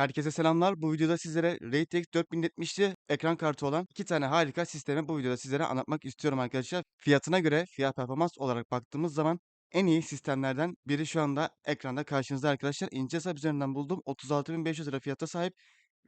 Herkese selamlar. Bu videoda sizlere RTX 4070'li ekran kartı olan iki tane harika sistemi bu videoda sizlere anlatmak istiyorum arkadaşlar. Fiyatına göre fiyat performans olarak baktığımız zaman en iyi sistemlerden biri şu anda ekranda karşınızda arkadaşlar. İnce hesap üzerinden buldum. 36.500 lira fiyata sahip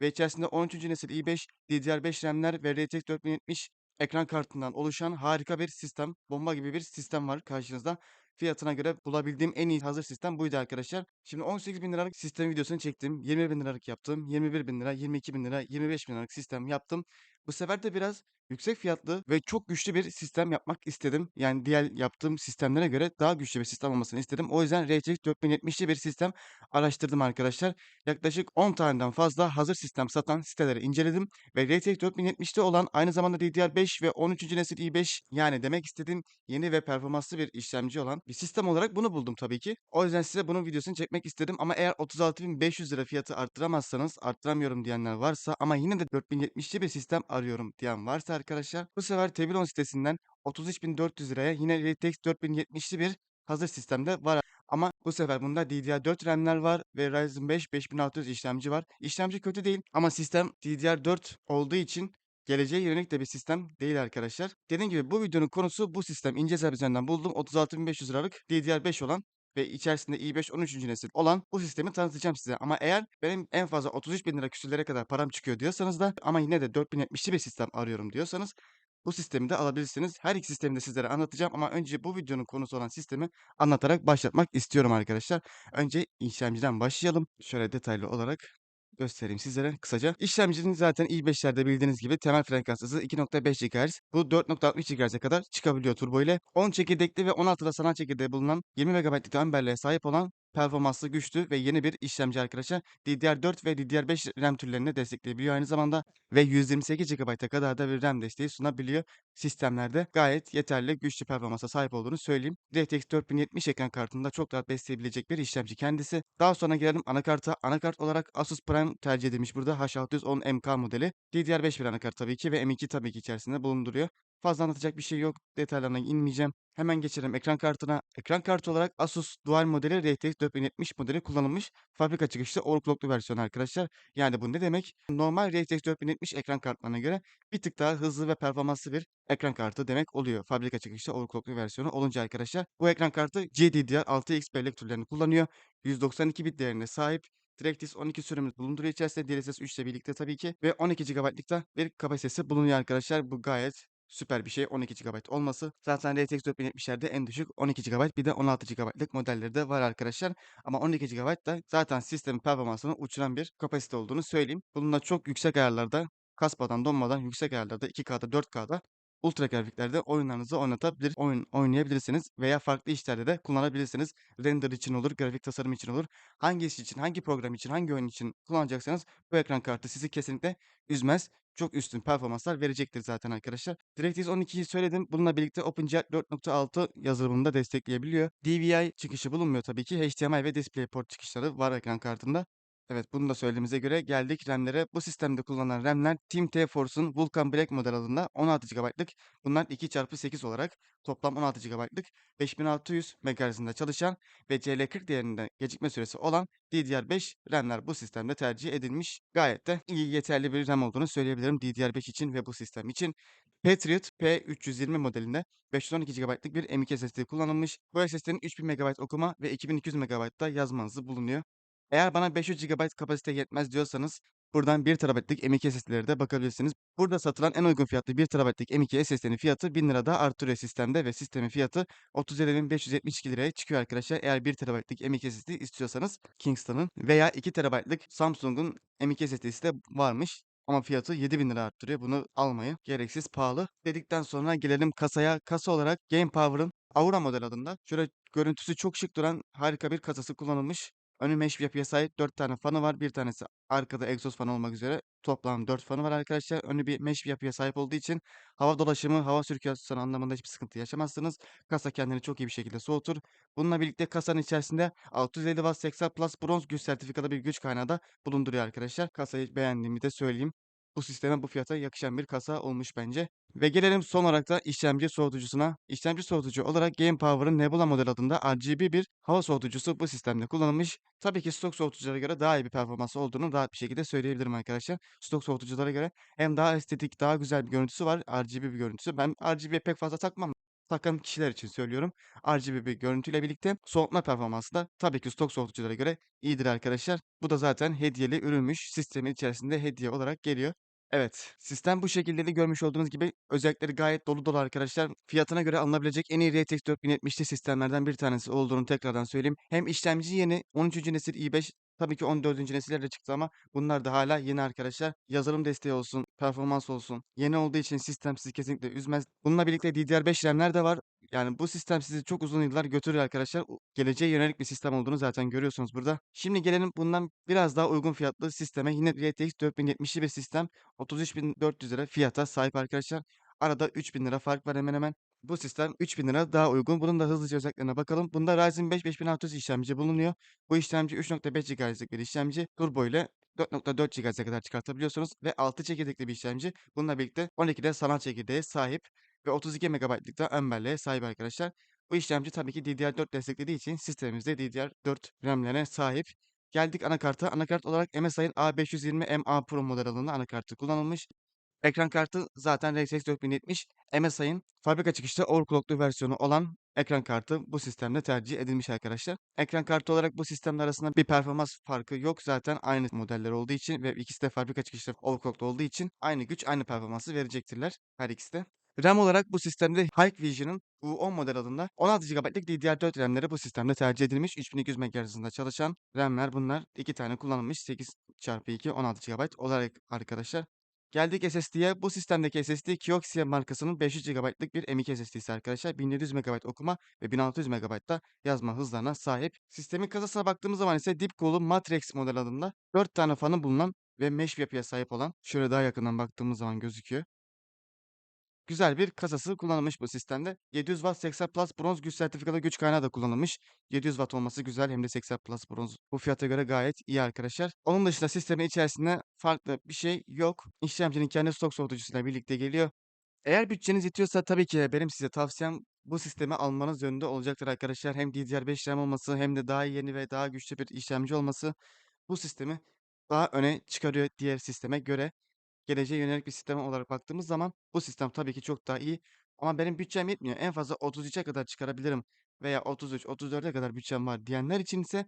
ve içerisinde 13. nesil i5, DDR5 RAM'ler ve RTX 4070 ekran kartından oluşan harika bir sistem. Bomba gibi bir sistem var karşınızda. Fiyatına göre bulabildiğim en iyi hazır sistem buydu arkadaşlar. Şimdi 18.000 liralık sistem videosunu çektim. 20.000 liralık yaptım. 21.000 lira, 22.000 lira, 25.000 liralık sistem yaptım. Bu sefer de biraz yüksek fiyatlı ve çok güçlü bir sistem yapmak istedim. Yani diğer yaptığım sistemlere göre daha güçlü bir sistem olmasını istedim. O yüzden RTX 4070'li bir sistem araştırdım arkadaşlar. Yaklaşık 10 taneden fazla hazır sistem satan siteleri inceledim ve RTX 4070'te olan aynı zamanda DDR5 ve 13. nesil i5 yani demek istediğim yeni ve performanslı bir işlemci olan bir sistem olarak bunu buldum tabii ki. O yüzden size bunun videosunu çekmek istedim ama eğer 36.500 lira fiyatı arttıramazsanız arttıramıyorum diyenler varsa ama yine de 4070'li bir sistem arıyorum diyen varsa arkadaşlar bu sefer Tebilon sitesinden 33.400 liraya yine RTX 4070'li bir hazır sistemde var. Ama bu sefer bunda DDR4 RAM'ler var ve Ryzen 5 5600 işlemci var. İşlemci kötü değil ama sistem DDR4 olduğu için geleceğe yönelik de bir sistem değil arkadaşlar. Dediğim gibi bu videonun konusu bu sistem. İnce hesap üzerinden buldum. 36.500 liralık DDR5 olan ve içerisinde i5 13. nesil olan bu sistemi tanıtacağım size. Ama eğer benim en fazla 33 bin lira küsürlere kadar param çıkıyor diyorsanız da ama yine de 4070'li bir sistem arıyorum diyorsanız bu sistemi de alabilirsiniz. Her iki sistemi de sizlere anlatacağım ama önce bu videonun konusu olan sistemi anlatarak başlatmak istiyorum arkadaşlar. Önce işlemciden başlayalım. Şöyle detaylı olarak göstereyim sizlere kısaca. İşlemcinin zaten i5'lerde bildiğiniz gibi temel frekans hızı 2.5 GHz. Bu 4.60 GHz'e kadar çıkabiliyor turbo ile. 10 çekirdekli ve 16 da sanal çekirdeği bulunan 20 MB'lik amberliğe sahip olan performanslı, güçlü ve yeni bir işlemci arkadaşlar. DDR4 ve DDR5 RAM türlerini destekleyebiliyor aynı zamanda ve 128 GB'a kadar da bir RAM desteği sunabiliyor. Sistemlerde gayet yeterli, güçlü performansa sahip olduğunu söyleyeyim. RTX 4070 ekran kartında çok rahat besleyebilecek bir işlemci kendisi. Daha sonra gelelim anakarta. Anakart olarak Asus Prime tercih edilmiş burada H610MK modeli. DDR5 bir anakart tabii ki ve M2 tabii ki içerisinde bulunduruyor. Fazla anlatacak bir şey yok. Detaylarına inmeyeceğim. Hemen geçelim ekran kartına. Ekran kartı olarak Asus Dual modeli RTX 4070 modeli kullanılmış. Fabrika çıkışlı overclocklu versiyon arkadaşlar. Yani bu ne demek? Normal RTX 4070 ekran kartlarına göre bir tık daha hızlı ve performanslı bir ekran kartı demek oluyor. Fabrika çıkışlı overclocklu versiyonu olunca arkadaşlar. Bu ekran kartı GDDR6X bellek türlerini kullanıyor. 192 bit değerine sahip. DirectX 12 sürümümüz bulunduruyor içerisinde DLSS 3 ile birlikte tabii ki ve 12 GB'lık da bir kapasitesi bulunuyor arkadaşlar. Bu gayet süper bir şey 12 GB olması. Zaten RTX 4070'lerde en düşük 12 GB bir de 16 GB'lık modelleri de var arkadaşlar. Ama 12 GB da zaten sistemin performansını uçuran bir kapasite olduğunu söyleyeyim. Bununla çok yüksek ayarlarda kasmadan donmadan yüksek ayarlarda 2K'da 4K'da ultra grafiklerde oyunlarınızı oynatabilir, oyun oynayabilirsiniz veya farklı işlerde de kullanabilirsiniz. Render için olur, grafik tasarım için olur. Hangi iş için, hangi program için, hangi oyun için kullanacaksanız bu ekran kartı sizi kesinlikle üzmez. Çok üstün performanslar verecektir zaten arkadaşlar. DirectX 12'yi söyledim. Bununla birlikte OpenGL 4.6 yazılımını da destekleyebiliyor. DVI çıkışı bulunmuyor tabii ki. HDMI ve DisplayPort çıkışları var ekran kartında. Evet bunu da söylediğimize göre geldik RAM'lere. Bu sistemde kullanılan RAM'ler Team T-Force'un Vulkan Black model adında 16 GB'lık. Bunlar 2x8 olarak toplam 16 GB'lık 5600 MHz'inde çalışan ve CL40 değerinde gecikme süresi olan DDR5 RAM'ler bu sistemde tercih edilmiş. Gayet de iyi yeterli bir RAM olduğunu söyleyebilirim DDR5 için ve bu sistem için. Patriot P320 modelinde 512 GB'lık bir M.2 SSD kullanılmış. Bu SSD'nin 3000 MB okuma ve 2200 MB da yazma hızı bulunuyor. Eğer bana 500 GB kapasite yetmez diyorsanız buradan 1 TB'lik M.2 SSD'lere de bakabilirsiniz. Burada satılan en uygun fiyatlı 1 TB'lik M.2 SSD'nin fiyatı 1000 lira daha artırıyor sistemde ve sistemin fiyatı 37.572 liraya çıkıyor arkadaşlar. Eğer 1 TB'lik M.2 SSD istiyorsanız Kingston'ın veya 2 TB'lık Samsung'un M.2 SSD'si de varmış. Ama fiyatı 7000 lira arttırıyor. Bunu almayı gereksiz pahalı. Dedikten sonra gelelim kasaya. Kasa olarak Game Power'ın Aura model adında. Şöyle görüntüsü çok şık duran harika bir kasası kullanılmış. Önü mesh yapıya sahip 4 tane fanı var. Bir tanesi arkada egzoz fanı olmak üzere toplam 4 fanı var arkadaşlar. Önü bir mesh yapıya sahip olduğu için hava dolaşımı, hava sirkülasyonu anlamında hiçbir sıkıntı yaşamazsınız. Kasa kendini çok iyi bir şekilde soğutur. Bununla birlikte kasanın içerisinde 650 Watt 80 Plus bronz güç sertifikalı bir güç kaynağı da bulunduruyor arkadaşlar. Kasayı beğendiğimi de söyleyeyim. Bu sisteme, bu fiyata yakışan bir kasa olmuş bence. Ve gelelim son olarak da işlemci soğutucusuna. İşlemci soğutucu olarak Gamepower'ın Nebula model adında RGB bir hava soğutucusu bu sistemde kullanılmış. Tabii ki stok soğutuculara göre daha iyi bir performansı olduğunu rahat bir şekilde söyleyebilirim arkadaşlar. Stok soğutuculara göre hem daha estetik, daha güzel bir görüntüsü var. RGB bir görüntüsü. Ben RGB'ye pek fazla takmam. Takan kişiler için söylüyorum. RGB bir görüntüyle birlikte soğutma performansı da tabii ki stok soğutuculara göre iyidir arkadaşlar. Bu da zaten hediyeli ürünmüş. Sistemin içerisinde hediye olarak geliyor. Evet, sistem bu şekilde de görmüş olduğunuz gibi özellikleri gayet dolu dolu arkadaşlar. Fiyatına göre alınabilecek en iyi RTX 4070'li sistemlerden bir tanesi olduğunu tekrardan söyleyeyim. Hem işlemci yeni 13. nesil i5 tabii ki 14. nesiller çıktı ama bunlar da hala yeni arkadaşlar. Yazılım desteği olsun, performans olsun. Yeni olduğu için sistem sizi kesinlikle üzmez. Bununla birlikte DDR5 RAM'ler de var. Yani bu sistem sizi çok uzun yıllar götürüyor arkadaşlar. Geleceğe yönelik bir sistem olduğunu zaten görüyorsunuz burada. Şimdi gelelim bundan biraz daha uygun fiyatlı sisteme. Yine RTX 4070'li bir sistem. 33.400 lira fiyata sahip arkadaşlar. Arada 3000 lira fark var hemen hemen. Bu sistem 3000 lira daha uygun. Bunun da hızlıca özelliklerine bakalım. Bunda Ryzen 5 5600 işlemci bulunuyor. Bu işlemci 3.5 GHz'lik bir işlemci. Turbo ile 4.4 GHz'e kadar çıkartabiliyorsunuz ve 6 çekirdekli bir işlemci. Bununla birlikte 12'de sanal çekirdeğe sahip ve 32 MB'lık da ön belleğe sahip arkadaşlar. Bu işlemci tabii ki DDR4 desteklediği için sistemimizde DDR4 RAM'lerine sahip. Geldik anakarta. Anakart olarak MSI'ın A520 MA Pro model alımında anakartı kullanılmış. Ekran kartı zaten RTX 4070 MSI'ın fabrika çıkışlı overclocklu versiyonu olan ekran kartı bu sistemde tercih edilmiş arkadaşlar. Ekran kartı olarak bu sistemler arasında bir performans farkı yok. Zaten aynı modeller olduğu için ve ikisi de fabrika çıkışlı overclocklu olduğu için aynı güç, aynı performansı verecektirler her ikisi de. RAM olarak bu sistemde Hikvision'ın U10 model adında 16 GB'lık DDR4 RAM'leri bu sistemde tercih edilmiş. 3200 MHz hızında çalışan RAM'ler bunlar. iki tane kullanılmış 8x2 16 GB olarak arkadaşlar. Geldik SSD'ye. Bu sistemdeki SSD Kioxia markasının 500 GB'lık bir M.2 SSD'si arkadaşlar. 1700 MB okuma ve 1600 MB da yazma hızlarına sahip. Sistemin kasasına baktığımız zaman ise Deepcool'un Matrix model adında 4 tane fanı bulunan ve mesh yapıya sahip olan şöyle daha yakından baktığımız zaman gözüküyor. Güzel bir kasası kullanılmış bu sistemde. 700 Watt 80 Plus bronz güç sertifikalı güç kaynağı da kullanılmış. 700 Watt olması güzel hem de 80 Plus bronz bu fiyata göre gayet iyi arkadaşlar. Onun dışında sistemin içerisinde farklı bir şey yok. İşlemcinin kendi stok soğutucusuyla birlikte geliyor. Eğer bütçeniz yetiyorsa tabii ki benim size tavsiyem bu sistemi almanız yönünde olacaktır arkadaşlar. Hem DDR5 RAM olması hem de daha yeni ve daha güçlü bir işlemci olması bu sistemi daha öne çıkarıyor diğer sisteme göre geleceğe yönelik bir sistem olarak baktığımız zaman bu sistem tabii ki çok daha iyi. Ama benim bütçem yetmiyor. En fazla 33'e kadar çıkarabilirim veya 33, 34'e kadar bütçem var diyenler için ise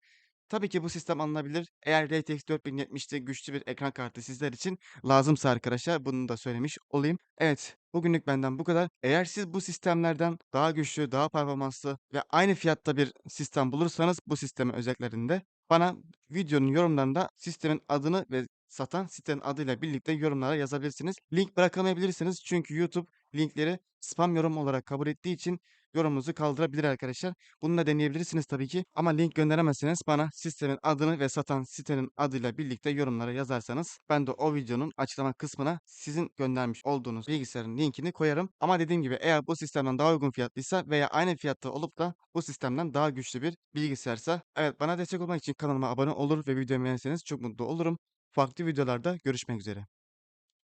tabii ki bu sistem alınabilir. Eğer RTX 4070'te güçlü bir ekran kartı sizler için lazımsa arkadaşlar bunu da söylemiş olayım. Evet, bugünlük benden bu kadar. Eğer siz bu sistemlerden daha güçlü, daha performanslı ve aynı fiyatta bir sistem bulursanız bu sistemin özelliklerinde bana videonun yorumlarında sistemin adını ve satan sitenin adıyla birlikte yorumlara yazabilirsiniz. Link bırakamayabilirsiniz çünkü YouTube linkleri spam yorum olarak kabul ettiği için yorumunuzu kaldırabilir arkadaşlar. Bunu da deneyebilirsiniz tabii ki. Ama link gönderemezseniz bana sistemin adını ve satan sitenin adıyla birlikte yorumlara yazarsanız ben de o videonun açıklama kısmına sizin göndermiş olduğunuz bilgisayarın linkini koyarım. Ama dediğim gibi eğer bu sistemden daha uygun fiyatlıysa veya aynı fiyatta olup da bu sistemden daha güçlü bir bilgisayarsa evet bana destek olmak için kanalıma abone olur ve videomu beğenirseniz çok mutlu olurum. Farklı videolarda görüşmek üzere.